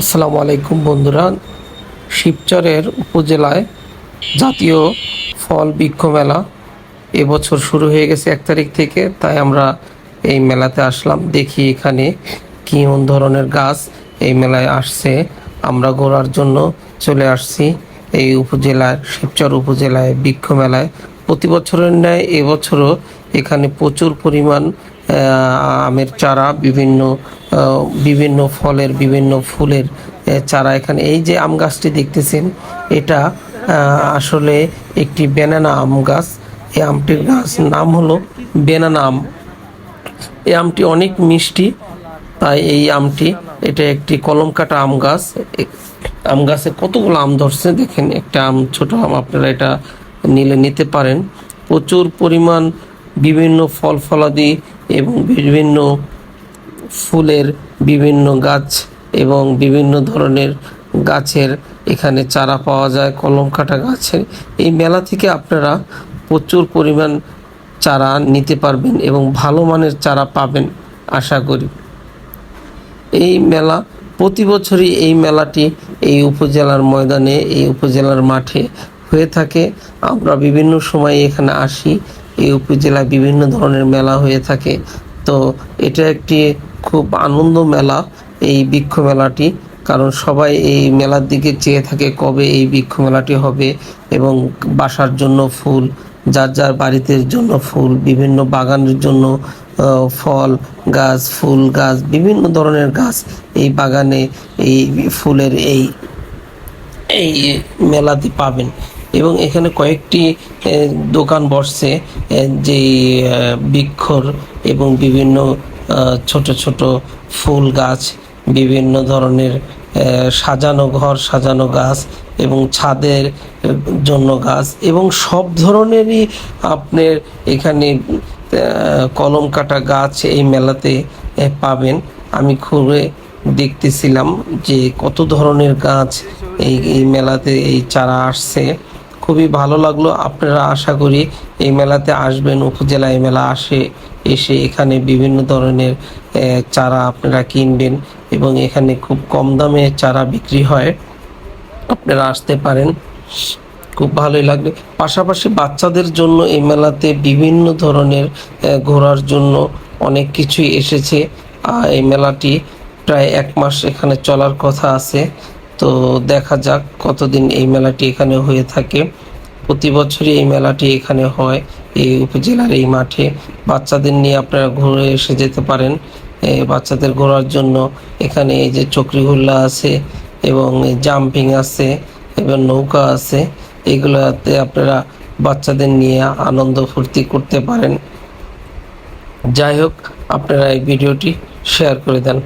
আসসালামু আলাইকুম বন্ধুরা। শিবচরের উপজেলায় জাতীয় ফল বৃক্ষ মেলা এবছর শুরু হয়ে গেছে এক তারিখ থেকে, তাই আমরা এই মেলাতে আসলাম। দেখি এখানে কেমন ধরনের গাছ এই মেলায় আসছে। আমরা ঘোরার জন্য চলে আসছি এই উপজেলার শিবচর উপজেলায় বৃক্ষ মেলায়। প্রতি বছরের ন্যায় এবছরও এখানে প্রচুর পরিমাণ আমের চারা, বিভিন্ন বিভিন্ন ফলের, বিভিন্ন ফুলের চারা এখানে। এই যে আম গাছটি দেখতেছেন, এটা আসলে একটি বেনানা আম গাছ। এই আমটির গাছ নাম হলো বেনানা আম। এই আমটি অনেক মিষ্টি, তাই এই আমটি, এটা একটি কলম কাটা আম গাছ। আম গাছে কতগুলো আম ধরছে, দেখেন, একটা আম, ছোট আম, আপনারা এটা নিলে নিতে পারেন। প্রচুর পরিমাণ বিভিন্ন ফল ফলাদি এবং বিভিন্ন ফুলের বিভিন্ন গাছ এবং বিভিন্ন ধরনের গাছের এখানে চারা পাওয়া যায় কলম কাটা গাছের। এই মেলা থেকে আপনারা প্রচুর পরিমাণ চারা নিতে পারবেন এবং ভালো মানের চারা পাবেন, আশা করি। এই মেলা, প্রতি বছরই এই মেলাটি এই উপজেলার ময়দানে, এই উপজেলার মাঠে হয়ে থাকে। আমরা বিভিন্ন সময় এখানে আসি এই উপজেলায় বিভিন্ন ধরনের মেলা হয়ে থাকে। তো এটা একটি খুব আনন্দ মেলা এই বৃক্ষ মেলাটি। কারণ সবাই এই মেলার দিকে চেয়ে থাকে কবে এই বৃক্ষ মেলাটি হবে এবং বাসার জন্য ফুল, যার যার বাড়িতে জন্য ফুল, বিভিন্ন বাগানের জন্য ফল, গাছ, ফুল, গাছ, বিভিন্ন ধরনের গাছ এই বাগানে এই ফুলের এই এই মেলাতে পাবেন। এবং এখানে কয়েকটি দোকান বসছে যে বৃক্ষর এবং বিভিন্ন ছোট ছোট ফুল গাছ, বিভিন্ন ধরনের সাজানো ঘর, সাজানো গাছ এবং ছাদের জন্য গাছ এবং সব ধরনেরই আপনার এখানে কলম কাটা গাছ এই মেলাতে পাবেন। আমি খুবই দেখতেছিলাম যে কত ধরনের গাছ এই এই মেলাতে এই চারা আসছে। খুবই ভালো লাগল। আপনারা আশা করি এই মেলাতে আসবেন উপজেলা এই মেলা আসে, এসে এখানে বিভিন্ন ধরনের চারা আপনারা কিনবেন এবং এখানে খুব কম দামে চারা বিক্রি হয়। আপনারা আসতে পারেন। খুব ভালোই লাগবে। পাশাপাশি বাচ্চাদের জন্য এই মেলাতে বিভিন্ন ধরনের ঘোরার জন্য অনেক কিছুই এসেছে। এই মেলাটি প্রায় এক মাস এখানে চলার কথা আছে। তো দেখা যাক কতদিন এই মেলাটি এখানে হয়ে থাকে। প্রতি বছরই এই মেলাটি এখানে হয়, এই উপজেলার এই মাঠে। বাচ্চাদের নিয়ে আপনারা ঘুরে এসে যেতে পারেন। বাচ্চাদের ঘোরার জন্য এখানে এই যে চক্রিহুল্লা আছে এবং জাম্পিং আছে এবং নৌকা আছে, এগুলোতে আপনারা বাচ্চাদের নিয়ে আনন্দ ফুর্তি করতে পারেন। যাই হোক, আপনারা এই ভিডিওটি শেয়ার করে দেন।